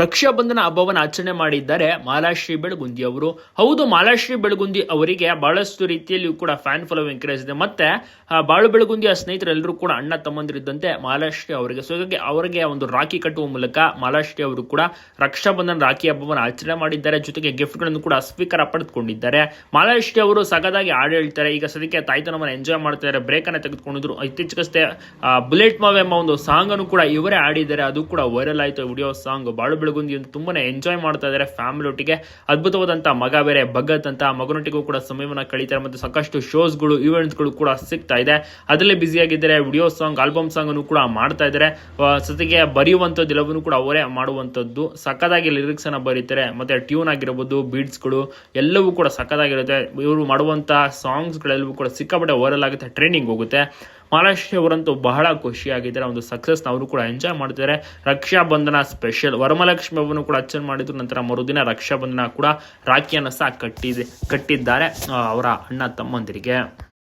ರಕ್ಷಾಬಂಧನ ಹಬ್ಬವನ್ನು ಆಚರಣೆ ಮಾಡಿದ್ದಾರೆ ಮಾಲಾಶ್ರೀ ಬೆಳಗುಂದಿ ಅವರು. ಹೌದು, ಮಾಲಾಶ್ರೀ ಬೆಳಗುಂದಿ ಅವರಿಗೆ ಬಹಳಷ್ಟು ರೀತಿಯಲ್ಲಿಯೂ ಕೂಡ ಫ್ಯಾನ್ ಫಾಲೋವಿಂಗ್ ಇದೆ. ಮತ್ತೆ ಬಾಳು ಬೆಳಗುಂದಿಯ ಸ್ನೇಹಿತರೆಲ್ಲರೂ ಕೂಡ ಅಣ್ಣ ತಮ್ಮಂದಿರಿದ್ದಂತೆ ಮಾಲಾಶ್ರೀ ಅವರಿಗೆ. ಸೊ ಹೀಗಾಗಿ ಅವರಿಗೆ ಒಂದು ರಾಖಿ ಕಟ್ಟುವ ಮೂಲಕ ಮಾಲಾಶ್ರೀ ಅವರು ಕೂಡ ರಕ್ಷಾಬಂಧನ ರಾಖಿ ಹಬ್ಬವನ್ನು ಆಚರಣೆ ಮಾಡಿದ್ದಾರೆ. ಜೊತೆಗೆ ಗಿಫ್ಟ್ಗಳನ್ನು ಕೂಡ ಸ್ವೀಕಾರ ಪಡೆದುಕೊಂಡಿದ್ದಾರೆ. ಮಾಲಾಶ್ರೀ ಅವರು ಸಗದಾಗಿ ಹಾಡು ಹೇಳ್ತಾರೆ. ಈಗ ಸದ್ಯಕ್ಕೆ ತಾಯ್ತನವನ್ನು ಎಂಜಾಯ್ ಮಾಡ್ತಾರೆ ಬ್ರೇಕ್ ಅನ್ನು ತೆಗೆದುಕೊಂಡಿದ್ರು. ಇತ್ತೀಚೆಗಷ್ಟೇ ಬುಲೆಟ್ ಮಾವ್ ಎಂಬ ಒಂದು ಸಾಂಗ್ ಅನ್ನು ಕೂಡ ಇವರೇ ಆಡಿದ್ದಾರೆ ಅದು ಕೂಡ ವೈರಲ್ ಆಯಿತು. ವಿಡಿಯೋ ಸಾಂಗ್ ಬಾಳು ಬೆಳಗುಂದಿ ತುಂಬಾನೇ ಎಂಜಾಯ್ ಮಾಡ್ತಾ ಇದ್ದಾರೆ ಫ್ಯಾಮಿಲಿ ಒಟ್ಟಿಗೆ. ಅದ್ಭುತವಾದಂತಹ ಮಗ ಬೇರೆ, ಭಗತ್ ಅಂತ ಮಗನೊಟ್ಟಿಗೂ ಕೂಡ ಸಮಯವನ್ನು ಕಳೀತಾರೆ ಮತ್ತು ಸಾಕಷ್ಟು ಶೋಸ್ಗಳು ಇವೆಂಟ್ಸ್ಗಳು ಕೂಡ ಸಿಗ್ತಾ ಇದೆ. ಅದರಲ್ಲೇ ಬ್ಯುಸಿ ಆಗಿದ್ದಾರೆ ವಿಡಿಯೋ ಸಾಂಗ್ ಆಲ್ಬಮ್ ಸಾಂಗ್ ಅನ್ನು ಕೂಡ ಮಾಡ್ತಾ ಇದ್ದಾರೆ ಸತಿಗೆ ಬರೆಯುವಂಥದ್ದು ಎಲ್ಲವನ್ನೂ ಕೂಡ ಅವರೇ ಮಾಡುವಂಥದ್ದು ಸಕ್ಕದಾಗಿ ಲಿರಿಕ್ಸ್ ಅನ್ನ ಬರೀತಾರೆ, ಮತ್ತೆ ಟ್ಯೂನ್ ಆಗಿರ್ಬೋದು ಬೀಟ್ಸ್ಗಳು ಎಲ್ಲವೂ ಕೂಡ ಸಕ್ಕದಾಗಿರುತ್ತೆ ಇವರು ಮಾಡುವಂತ ಸಾಂಗ್ಸ್ಗಳೆಲ್ಲವೂ ಕೂಡ ಸಿಕ್ಕಾಪಟ್ಟೆ ಓರಲ್ ಆಗುತ್ತೆ ಟ್ರೈನಿಂಗ್ ಹೋಗುತ್ತೆ. ಮಹಾರಾಷ್ಟ್ರ ಅವರಂತೂ ಬಹಳ ಖುಷಿಯಾಗಿದ್ದಾರೆ. ಒಂದು ಸಕ್ಸಸ್ನ ಅವರು ಕೂಡ ಎಂಜಾಯ್ ಮಾಡ್ತಿದ್ದಾರೆ. ರಕ್ಷಾ ಬಂಧನ ಸ್ಪೆಷಲ್ ವರಮಲಕ್ಷ್ಮಿ ಅವರನ್ನು ಕೂಡ ಅಚ್ಚನ್ ಮಾಡಿದ್ರು. ನಂತರ ಮರುದಿನ ರಕ್ಷಾಬಂಧನ ಕೂಡ ರಾಖಿಯನ್ನು ಸಹ ಕಟ್ಟಿದೆ, ಕಟ್ಟಿದ್ದಾರೆ ಅವರ ಅಣ್ಣ ತಮ್ಮಂದಿರಿಗೆ.